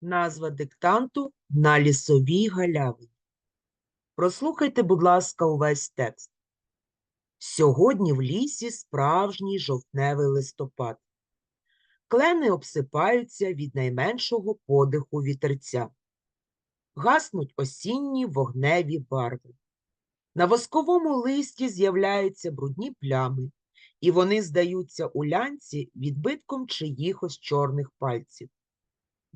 Назва диктанту на лісовій галявині. Прослухайте, будь ласка, увесь текст. Сьогодні в лісі справжній жовтневий листопад. Клени обсипаються від найменшого подиху вітерця. Гаснуть осінні вогневі барви. На восковому листі з'являються брудні плями, і вони здаються у лянці відбитком чиїхось чорних пальців.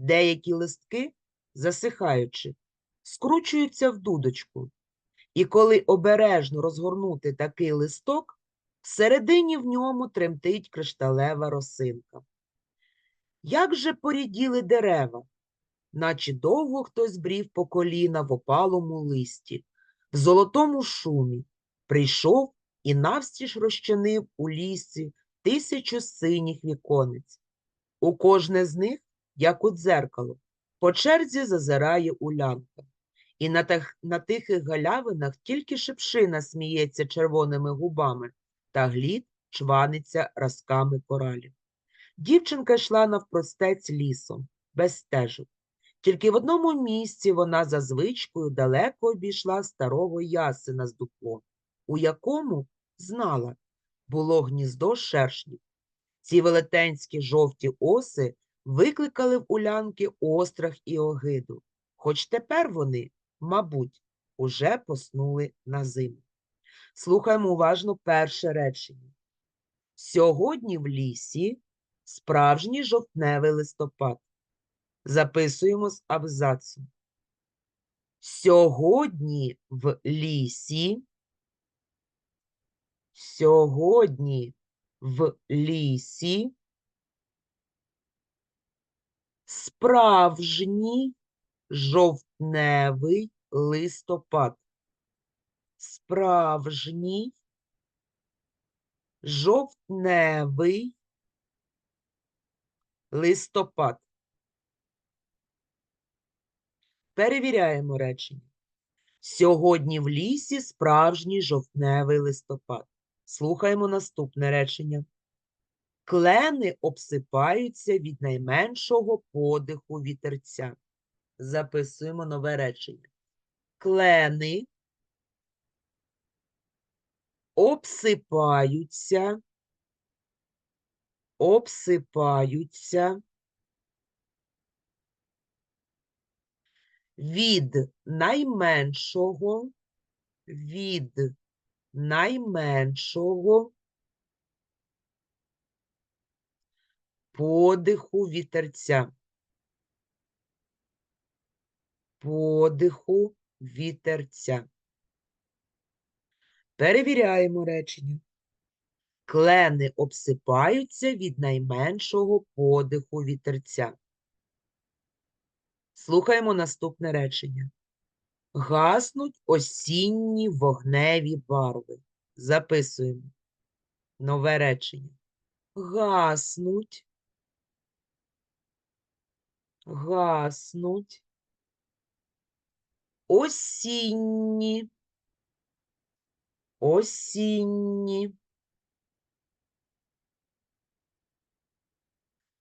Деякі листки, засихаючи, скручуються в дудочку, і коли обережно розгорнути такий листок, всередині в ньому тремтить кришталева росинка. Як же поріділи дерева, наче довго хтось брів по коліна в опалому листі, в золотому шумі, прийшов і навстіж розчинив у лісі тисячу синіх віконець. У кожне з них як у дзеркало, по черзі зазирає улянка. І на, тих, на тихих галявинах тільки шипшина сміється червоними губами, та глід чваниться разками коралів. Дівчинка йшла навпростець лісом, без стежок. Тільки в одному місці вона за звичкою далеко обійшла старого ясена з дуплом, у якому, знала, було гніздо шершнів. Ці велетенські жовті оси викликали в улянки острах і огиду, хоч тепер вони, мабуть, уже поснули на зиму. Слухаємо уважно перше речення. Сьогодні в лісі справжній жовтневий листопад. Записуємо з абзацу. Сьогодні в лісі, сьогодні в лісі Справжній жовтневий листопад. Справжній жовтневий листопад. Перевіряємо речення. Сьогодні в лісі справжній жовтневий листопад. Слухаємо наступне речення. Клени обсипаються від найменшого подиху вітерця. Записуємо нове речення. Клени обсипаються, обсипаються від найменшого, від найменшого подиху вітерця. Подиху вітерця. Перевіряємо речення. Клени обсипаються від найменшого подиху вітерця. Слухаємо наступне речення. Гаснуть осінні вогневі барви. Записуємо. Нове речення. Гаснуть гаснуть, осінні, осінні,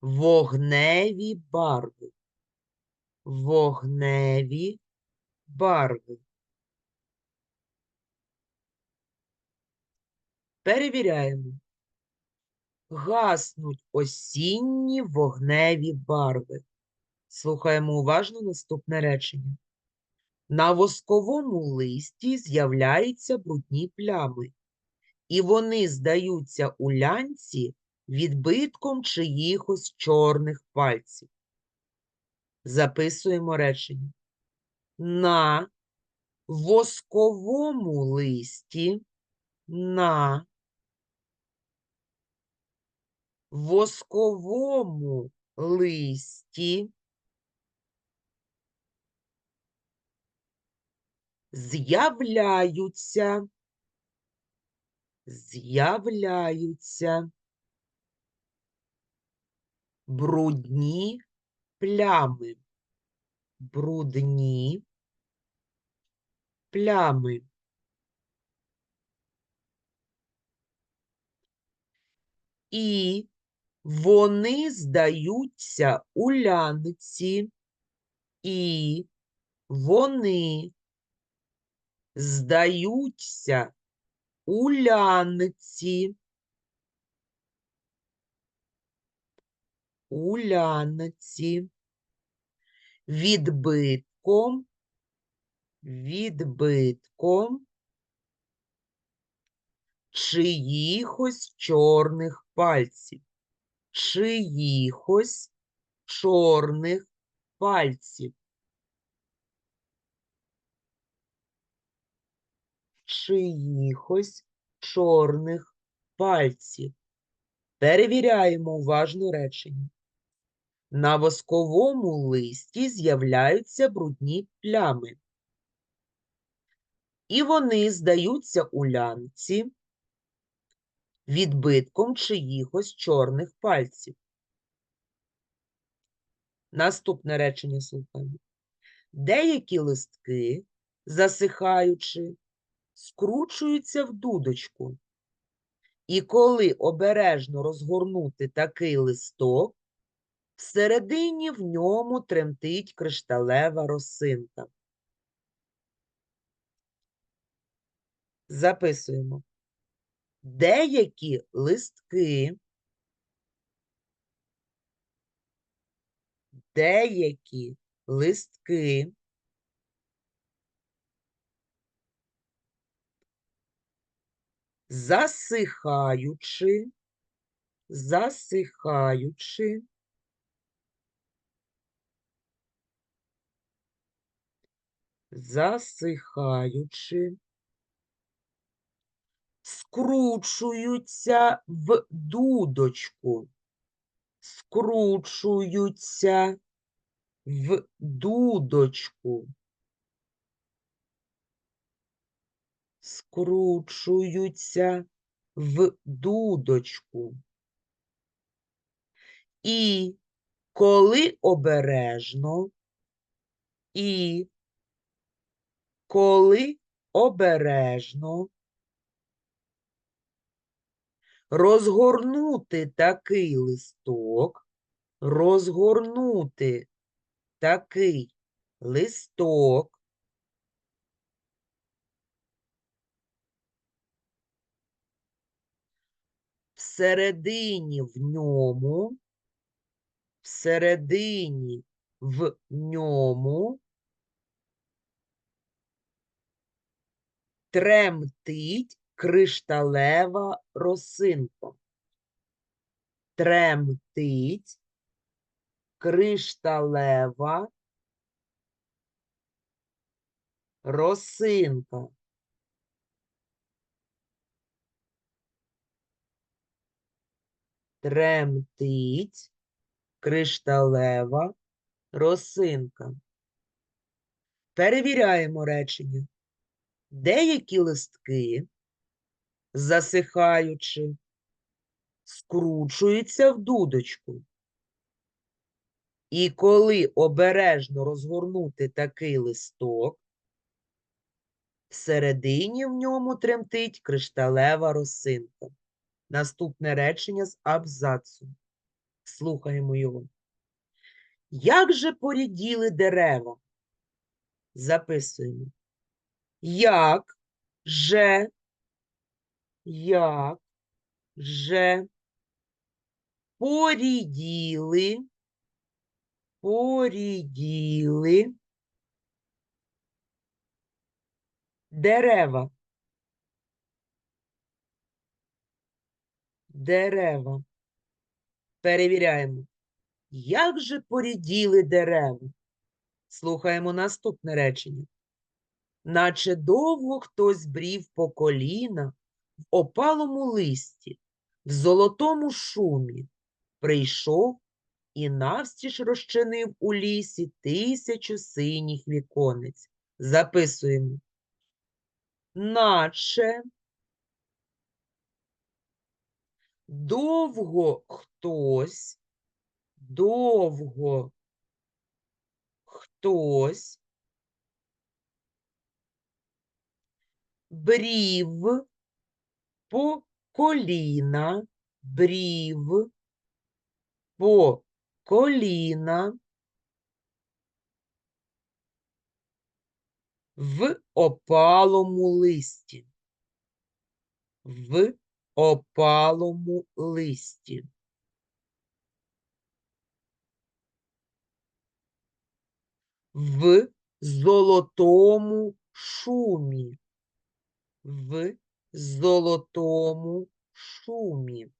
вогневі барви, вогневі барви. Перевіряємо. Гаснуть осінні вогневі барви. Слухаємо уважно наступне речення. На восковому листі з'являються брудні плями, і вони здаються у лянці відбитком чиїхось чорних пальців. Записуємо речення. На восковому листі, на восковому листі з'являються, з'являються. Брудні плями, брудні плями. І вони здаються у лянці. І вони здаються у лянці. У лянці відбитком, відбитком чиїхось чорних пальців, чиїхось чорних пальців. Чиїхось чорних пальців. Перевіряємо уважно речення. На восковому листі з'являються брудні плями. І вони здаються у лянці відбитком чиїхось чорних пальців. Наступне речення слухаємо. Деякі листки, засихаючи, скручуються в дудочку. І коли обережно розгорнути такий листок, всередині в ньому тремтить кришталева росинка. Записуємо. Деякі листки, деякі листки засихаючи, засихаючи, засихаючи, скручуються в дудочку, скручуються в дудочку. Скручуються в дудочку. І коли обережно, і коли обережно розгорнути такий листок, розгорнути такий листок, всередині в ньому, всередині в ньому тремтить кришталева росинка. Тремтить кришталева росинка. Тремтить кришталева росинка. Перевіряємо речення. Деякі листки, засихаючи, скручуються в дудочку. І коли обережно розгорнути такий листок, всередині в ньому тремтить кришталева росинка. Наступне речення з абзацу. Слухаємо його. Як же поріділи дерева? Записуємо. Як же, як же поріділи, поріділи дерева. Дерева. Перевіряємо. Як же поріділи дерева? Слухаємо наступне речення. Наче довго хтось брів по коліна в опалому листі, в золотому шумі, прийшов і навстіж розчинив у лісі тисячу синіх віконець. Записуємо. Наче Довго хтось, довго хтось брів по коліна, брів по коліна в опалому листі. В опалому листі. В золотому шумі. В золотому шумі.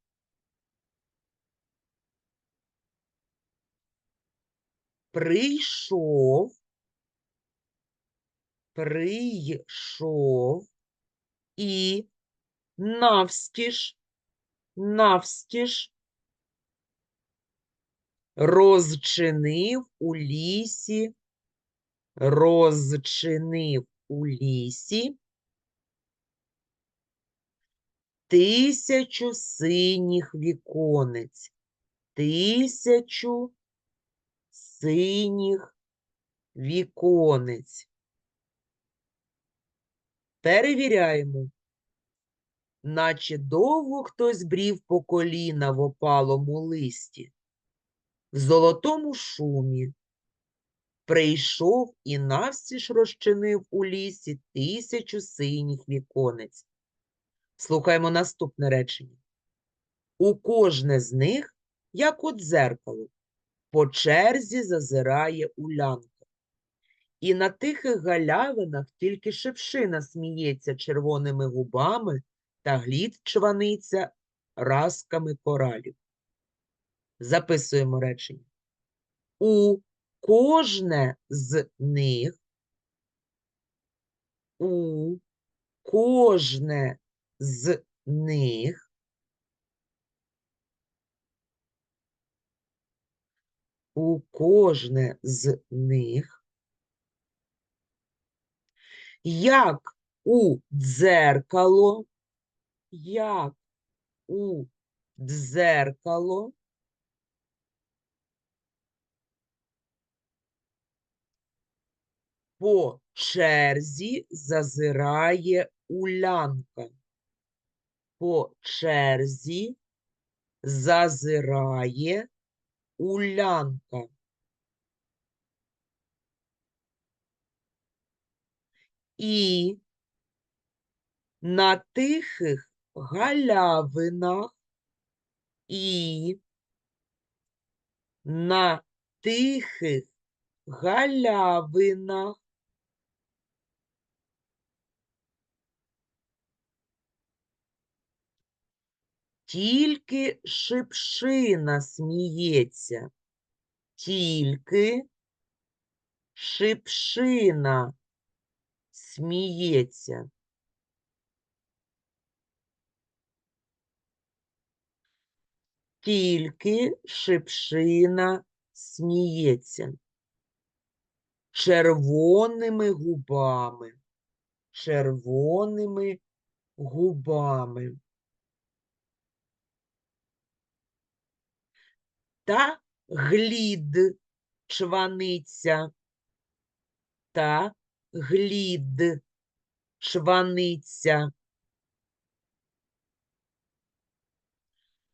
Прийшов, прийшов і навстіж, навстіж розчинив у лісі, розчинив у лісі тисячу синіх віконець, тисячу синіх віконець. Перевіряємо. Наче довго хтось брів по коліна в опалому листі, в золотому шумі. Прийшов і навстіж розчинив у лісі тисячу синіх віконець. Слухаємо наступне речення. У кожне з них, як у дзеркало, по черзі зазирає улянка. І на тихих галявинах тільки шипшина сміється червоними губами та глід чваниться разками коралів. Записуємо речення. У кожне з них, у кожне з них у кожне з них, як у дзеркало, як у дзеркало, по черзі зазирає улянка. По черзі зазирає улянка. І на тихих галявинах і на тихих галявинах тільки шипшина сміється, тільки шипшина сміється. Тільки шипшина сміється. Червоними губами, червоними губами. Та глід чваниця, та глід чваниця.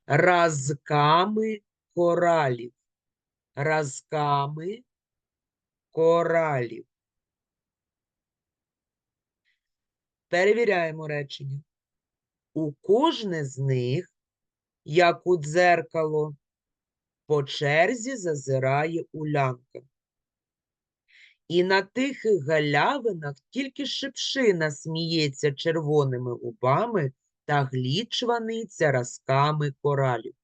Разками коралів, разками коралів. Перевіряємо речення. У кожне з них, як у дзеркало, по черзі зазирає улянка. І на тихих галявинах тільки шипшина сміється червоними губами та глід чваниться разками коралів.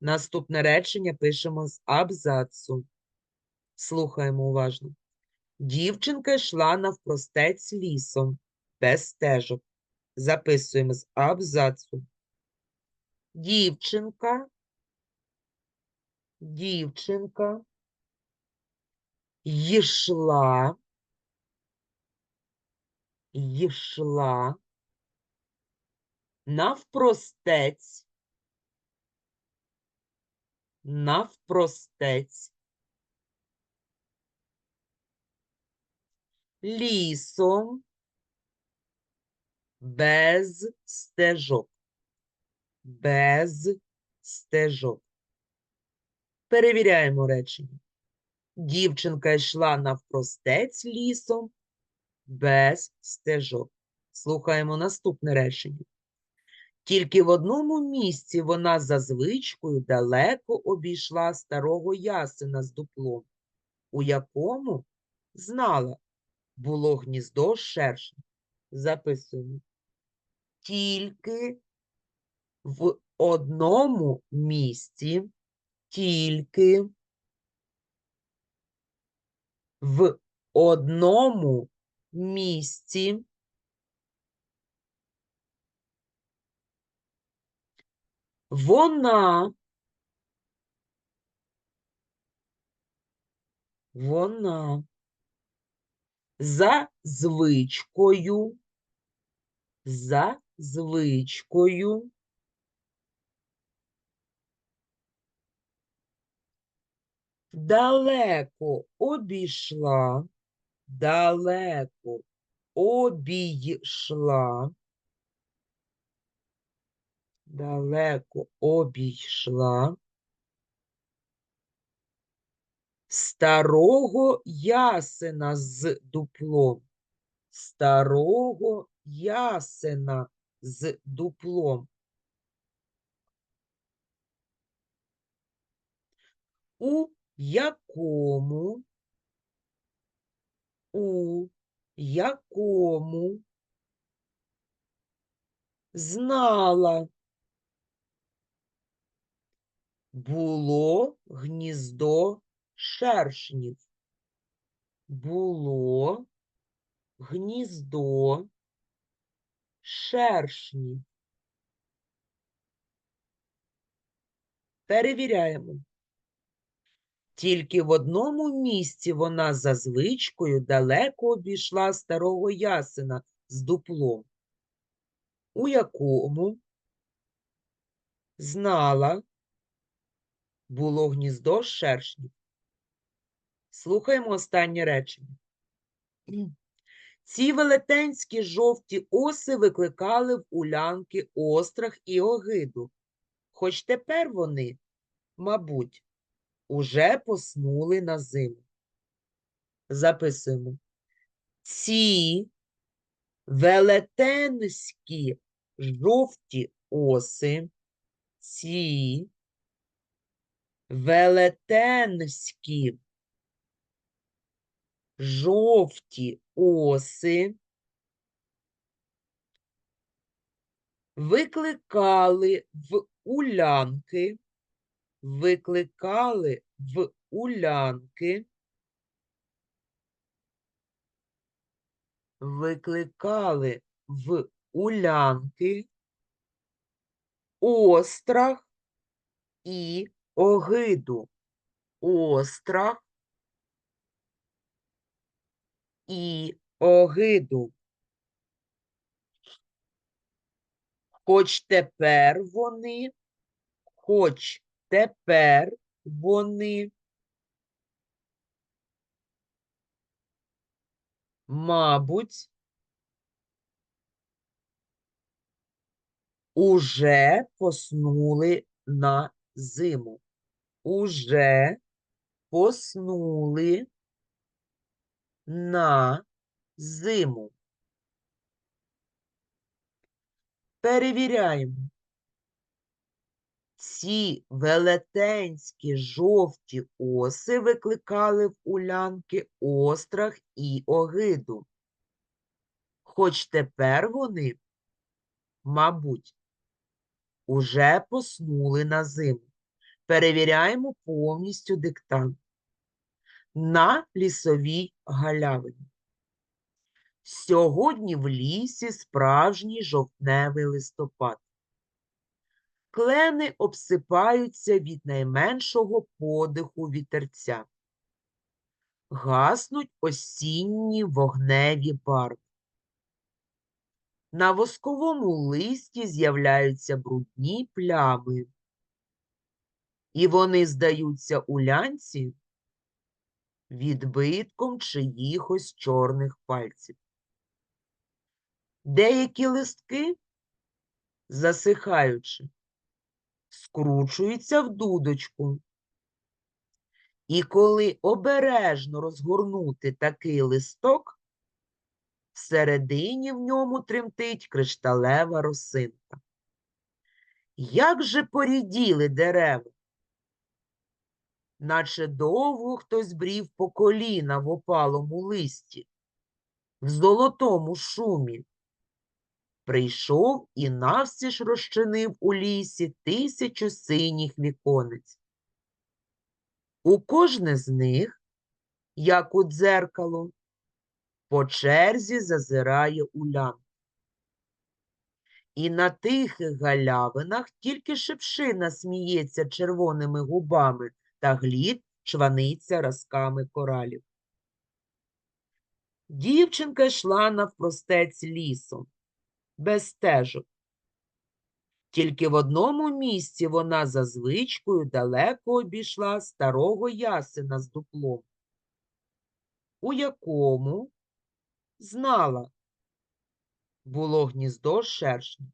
Наступне речення пишемо з абзацу. Слухаємо уважно. Дівчинка йшла навпростець лісом, без стежок. Записуємо з абзацу. Дівчинка, дівчинка йшла, йшла навпростець, навпростець, лісом без стежок, без стежок. Перевіряємо речення. Дівчинка йшла навпростець лісом без стежок. Слухаємо наступне речення. Тільки в одному місці вона за звичкою далеко обійшла старого ясена з дуплом, у якому знала було гніздо шершня. Записуємо. Тільки в одному місці, тільки в одному місці вона. Вона. За звичкою. За звичкою. Далеко обійшла, далеко обійшла, далеко обійшла старого ясена з дуплом, старого ясена з дуплом. у якому, у якому знала було гніздо шершнів. Було гніздо шершнів. Перевіряємо. Тільки в одному місці вона за звичкою далеко обійшла старого ясена з дуплом, у якому знала було гніздо шершнів. Слухаємо останнє речення. Ці велетенські жовті оси викликали в улянки острах і огиду, хоч тепер вони, мабуть, уже поснули на зиму. Записуємо. Ці велетенські жовті оси, ці велетенські жовті оси викликали в улянки викликали в улянки, викликали в улянки острах і огиду. Острах і огиду. Хоч тепер вони, хоч Тепер вони, мабуть, уже поснули на зиму. Уже поснули на зиму. Перевіряємо. Ці велетенські жовті оси викликали в улянки острах і огиду. Хоч тепер вони, мабуть, уже поснули на зиму. Перевіряємо повністю диктант. На лісовій галявині. Сьогодні в лісі справжній жовтневий листопад. Клени обсипаються від найменшого подиху вітерця. Гаснуть осінні вогневі барви. На восковому листі з'являються брудні плями. І вони здаються у лянці відбитком чиїхось чорних пальців. Деякі листки, засихаючи, скручується в дудочку. І коли обережно розгорнути такий листок, всередині в ньому тремтить кришталева росинка. Як же поріділи дерева, наче довго хтось брів по коліна в опалому листі, в золотому шумі. Прийшов і навстіж розчинив у лісі тисячу синіх віконець. У кожне з них, як у дзеркало, по черзі зазирає улян. І на тихих галявинах тільки шипшина сміється червоними губами та глід чваниться разками коралів. Дівчинка йшла навпростець лісом, без стежок. Тільки в одному місці вона за звичкою далеко обійшла старого ясена з дуплом, у якому знала було гніздо шершня.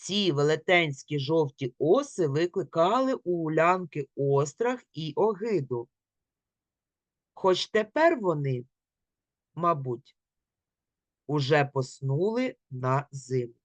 Ці велетенські жовті оси викликали у улянки острах і огиду. Хоч тепер вони, мабуть, уже поснули на зиму.